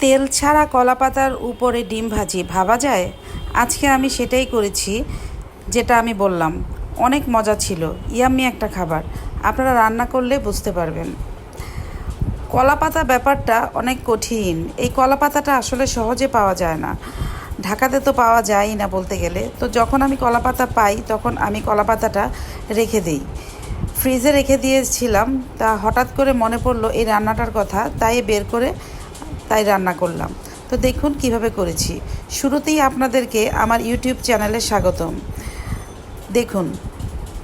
তেল ছাড়া কলা পাতার উপরে ডিম ভাজি, ভাবা যায়? আজকে আমি সেটাই করেছি, যেটা আমি বললাম। অনেক মজা ছিল, ইয়াম্মি একটা খাবার। আপনারা রান্না করলে বুঝতে পারবেন। কলা পাতা ব্যাপারটা অনেক কঠিন। এই কলা পাতাটা আসলে সহজে পাওয়া যায় না। ঢাকাতে তো পাওয়া যায়ই না বলতে গেলে। তো যখন আমি কলা পাতা পাই, তখন আমি কলা পাতাটা রেখে দিই। ফ্রিজে রেখে দিয়েছিলাম, তা হঠাৎ করে মনে পড়ল এই রান্নাটার কথা, তাই বের করে তাই রান্না করলাম। তো দেখুন কীভাবে করেছি। শুরুতেই আপনাদেরকে আমার ইউটিউব চ্যানেলে স্বাগতম। দেখুন,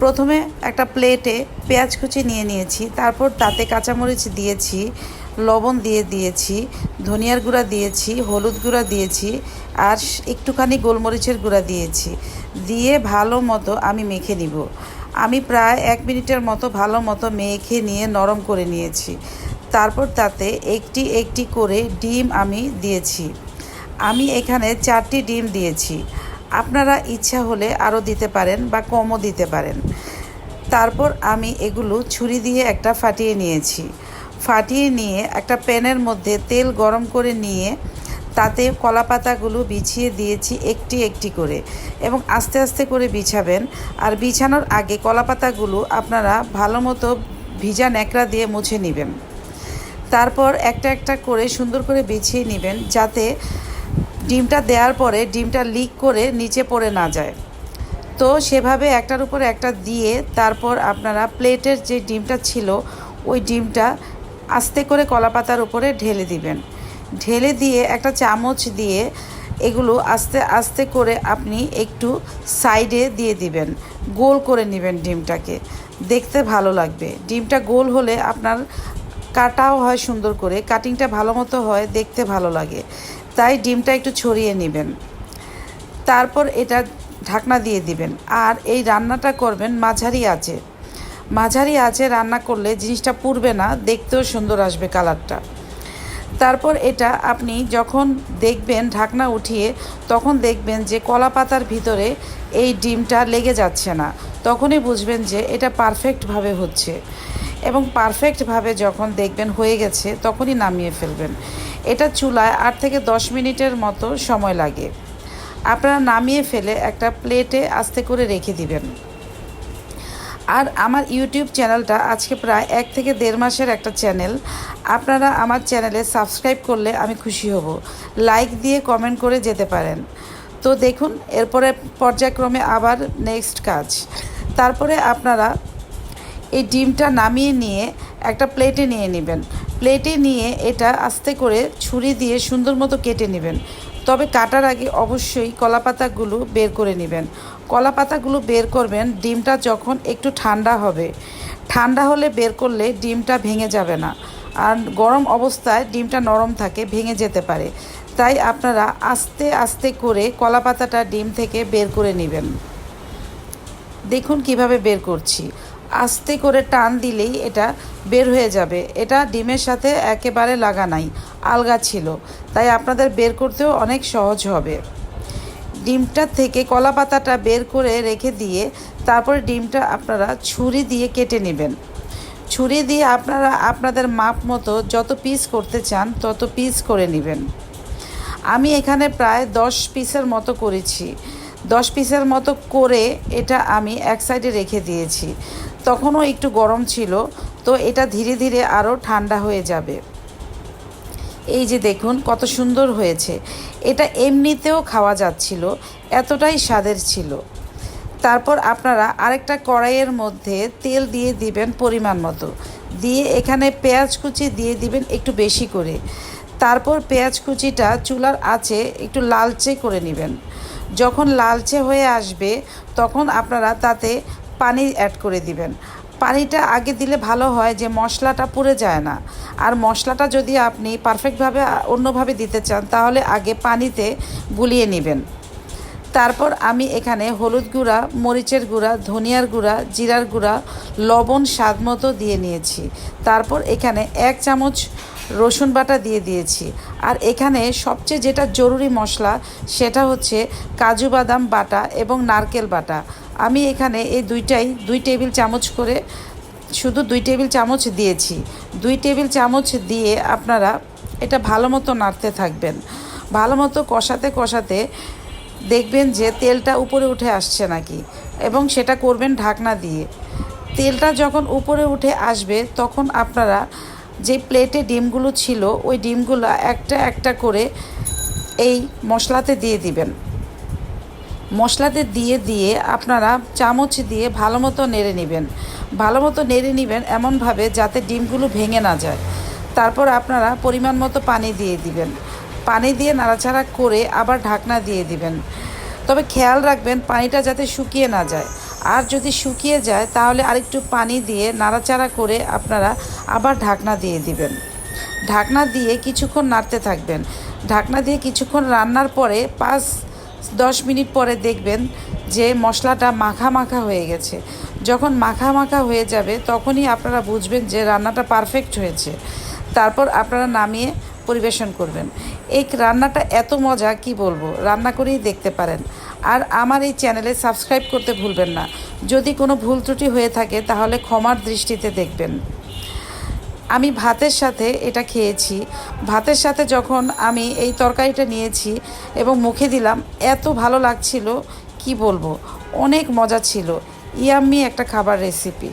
প্রথমে একটা প্লেটে পেঁয়াজ কুচি নিয়ে নিয়েছি, তারপর তাতে কাঁচামরিচ দিয়েছি, লবণ দিয়ে দিয়েছি, ধনিয়ার গুঁড়া দিয়েছি, হলুদ গুঁড়া দিয়েছি, আর একটুখানি গোলমরিচের গুঁড়া দিয়েছি। দিয়ে ভালো মতো আমি মেখে নিব। আমি প্রায় এক মিনিটের মতো ভালো মতো মেখে নিয়ে নরম করে নিয়েছি। তারপর তাতে একটি একটি করে ডিম আমি দিয়েছি। আমি এখানে চারটি ডিম দিয়েছি। আপনারা ইচ্ছা হলে আরও দিতে পারেন বা কমও দিতে পারেন। তারপর আমি এগুলো ছুরি দিয়ে একটা ফাটিয়ে নিয়েছি। ফাটিয়ে নিয়ে একটা প্যানের মধ্যে তেল গরম করে নিয়ে তাতে কলা পাতাগুলো বিছিয়ে দিয়েছি একটি একটি করে এবং আস্তে আস্তে করে বিছাবেন। আর বিছানোর আগে কলা পাতাগুলো আপনারা ভালো মতো ভিজা ন্যাকড়া দিয়ে মুছে নেবেন। তারপর একটা একটা করে সুন্দর করে বিছিয়ে নেবেন যাতে ডিমটা দেওয়ার পরে ডিমটা লিক করে নিচে পড়ে না যায়। তো সেভাবে একটার উপর একটা দিয়ে তারপর আপনারা প্লেটের যে ডিমটা ছিল, ওই ডিমটা আস্তে করে কলা পাতার উপরে ঢেলে দিবেন। ঢেলে দিয়ে একটা চামচ দিয়ে এগুলো আস্তে আস্তে করে আপনি একটু সাইডে দিয়ে দিবেন, গোল করে নেবেন ডিমটাকে। দেখতে ভালো লাগবে। ডিমটা গোল হলে আপনার কাটাও হয় সুন্দর করে কাটিংটা ভালো মতো হয়, দেখতে ভালো লাগে। তাই ডিমটা একটু ছড়িয়ে নেবেন। তারপর এটা ঢাকনা দিয়ে দিবেন। আর এই রান্নাটা করবেন মাঝারি আছে মাঝারি আছে রান্না করলে জিনিসটা পুড়বে না, দেখতেও সুন্দর আসবে কালারটা। তারপর এটা আপনি যখন দেখবেন ঢাকনা উঠিয়ে, তখন দেখবেন যে কলা পাতার ভিতরে এই ডিমটা লেগে যাচ্ছে না। তখনই বুঝবেন যে এটা পারফেক্টভাবে হচ্ছে। এবং পারফেক্টভাবে যখন দেখবেন হয়ে গেছে, তখনই নামিয়ে ফেলবেন। এটা চুলায় আট থেকে দশ মিনিটের মতো সময় লাগে। আপনারা নামিয়ে ফেলে একটা প্লেটে আস্তে করে রেখে দিবেন। আর আমার ইউটিউব চ্যানেলটা আজকে প্রায় এক থেকে দেড় মাসের একটা চ্যানেল আপনারা আমার চ্যানেলে সাবস্ক্রাইব করলে আমি খুশি হব। লাইক দিয়ে কমেন্ট করে যেতে পারেন। তো দেখুন, এরপরে পর্যায়ক্রমে আবার নেক্সট কাজ। তারপরে আপনারা এই ডিমটা নামিয়ে নিয়ে একটা প্লেটে নিয়ে নেবেন। প্লেটে নিয়ে এটা আস্তে করে ছুরি দিয়ে সুন্দর মতো কেটে নেবেন। তবে কাটার আগে অবশ্যই কলা পাতাগুলো বের করে নেবেন। কলা পাতাগুলো বের করবেন, ডিমটা যখন একটু ঠান্ডা হবে। ঠান্ডা হলে বের করলে ডিমটা ভেঙে যাবে না। আর গরম অবস্থায় ডিমটা নরম থাকে, ভেঙে যেতে পারে। তাই আপনারা আস্তে আস্তে করে কলা পাতাটা ডিম থেকে বের করে নেবেন। দেখুন কীভাবে বের করছি। আস্তে করে টান দিলেই এটা বের হয়ে যাবে। এটা ডিমের সাথে একেবারে লাগা নাই, আলগা ছিল। তাই আপনাদের বের করতেও অনেক সহজ হবে। ডিমটা থেকে কলা পাতাটা বের করে রেখে দিয়ে তারপরে ডিমটা আপনারা ছুরি দিয়ে কেটে নেবেন। ছুরি দিয়ে আপনারা আপনাদের মাপ মতো যত পিস করতে চান তত পিস করে নেবেন। আমি এখানে প্রায় দশ পিসের মতো করেছি। দশ পিসের মতো করে এটা আমি এক সাইডে রেখে দিয়েছি। তখনও একটু গরম ছিল, তো এটা ধীরে ধীরে আরও ঠান্ডা হয়ে যাবে। এই যে দেখুন, কত সুন্দর হয়েছে। এটা এমনিতেও খাওয়া যাচ্ছিল, এতটাই স্বাদের ছিল। তারপর আপনারা আরেকটা কড়াইয়ের মধ্যে তেল দিয়ে দিবেন পরিমাণ মতো। দিয়ে এখানে পেঁয়াজ কুচি দিয়ে দিবেন একটু বেশি করে। তারপর পেঁয়াজ কুচিটা চুলার আছে একটু লালচে করে নেবেন। যখন লালচে হয়ে আসবে, তখন আপনারা তাতে পানি অ্যাড করে দিবেন। পানিটা আগে দিলে ভালো হয় যে মশলাটা পুড়ে যায় না। আর মশলাটা যদি আপনি পারফেক্টভাবে অন্যভাবে দিতে চান, তাহলে আগে পানিতে গুলিয়ে নেবেন। তারপর আমি এখানে হলুদ গুঁড়া, মরিচের গুঁড়া, ধনিয়ার গুঁড়া, জিরার গুঁড়া, লবণ, স্বাদ মতো দিয়ে নিয়েছি। তারপর এখানে এক চামচ রসুন বাটা দিয়ে দিয়েছি। আর এখানে সবচেয়ে যেটা জরুরি মশলা, সেটা হচ্ছে কাজু বাদাম বাটা এবং নারকেল বাটা। আমি এখানে এই দুইটাই দুই টেবিল চামচ করে, শুধু দুই টেবিল চামচ দিয়েছি। দুই টেবিল চামচ দিয়ে আপনারা এটা ভালো মতো নাড়তে থাকবেন। ভালো মতো কষাতে কষাতে দেখবেন যে তেলটা উপরে উঠে আসছে নাকি, এবং সেটা করবেন ঢাকনা দিয়ে। তেলটা যখন উপরে উঠে আসবে, তখন আপনারা যে প্লেটে ডিমগুলো ছিল, ওই ডিমগুলো একটা একটা করে এই মশলাতে দিয়ে দিবেন। মশলাতে দিয়ে দিয়ে আপনারা চামচ দিয়ে ভালো মতো নেড়ে নেবেন। ভালো মতো নেড়ে নেবেন এমনভাবে যাতে ডিমগুলো ভেঙে না যায়। তারপর আপনারা পরিমাণ মতো পানি দিয়ে দিবেন। পানি দিয়ে নাড়াচাড়া করে আবার ঢাকনা দিয়ে দিবেন। তবে খেয়াল রাখবেন, পানিটা যাতে শুকিয়ে না যায়। আর যদি শুকিয়ে যায়, তাহলে আরেকটু পানি দিয়ে নাড়াচাড়া করে আপনারা আবার ঢাকনা দিয়ে দিবেন। ঢাকনা দিয়ে কিছুক্ষণ নাড়তে থাকবেন। ঢাকনা দিয়ে কিছুক্ষণ রান্নার পরে পাঁচ, দশ মিনিট পরে দেখবেন যে মশলাটা মাখা মাখা হয়ে গেছে। যখন মাখা মাখা হয়ে যাবে, তখনই আপনারা বুঝবেন যে রান্নাটা পারফেক্ট হয়েছে। তারপর আপনারা নামিয়ে পরিবেশন করবেন। এই রান্নাটা এত মজা, কি বলব? রান্না করেই দেখতে পারেন। আর আমার এই চ্যানেলে সাবস্ক্রাইব করতে ভুলবেন না। যদি কোনো ভুল ত্রুটি হয়ে থাকে, তাহলে ক্ষমার দৃষ্টিতে দেখবেন। আমি ভাতের সাথে এটা খেয়েছি। ভাতের সাথে যখন আমি এই তরকারিটা নিয়েছি এবং মুখে দিলাম, এত ভালো লাগছিল, কি বলব? অনেক মজা ছিল। ইয়াম্মি একটা খাবার রেসিপি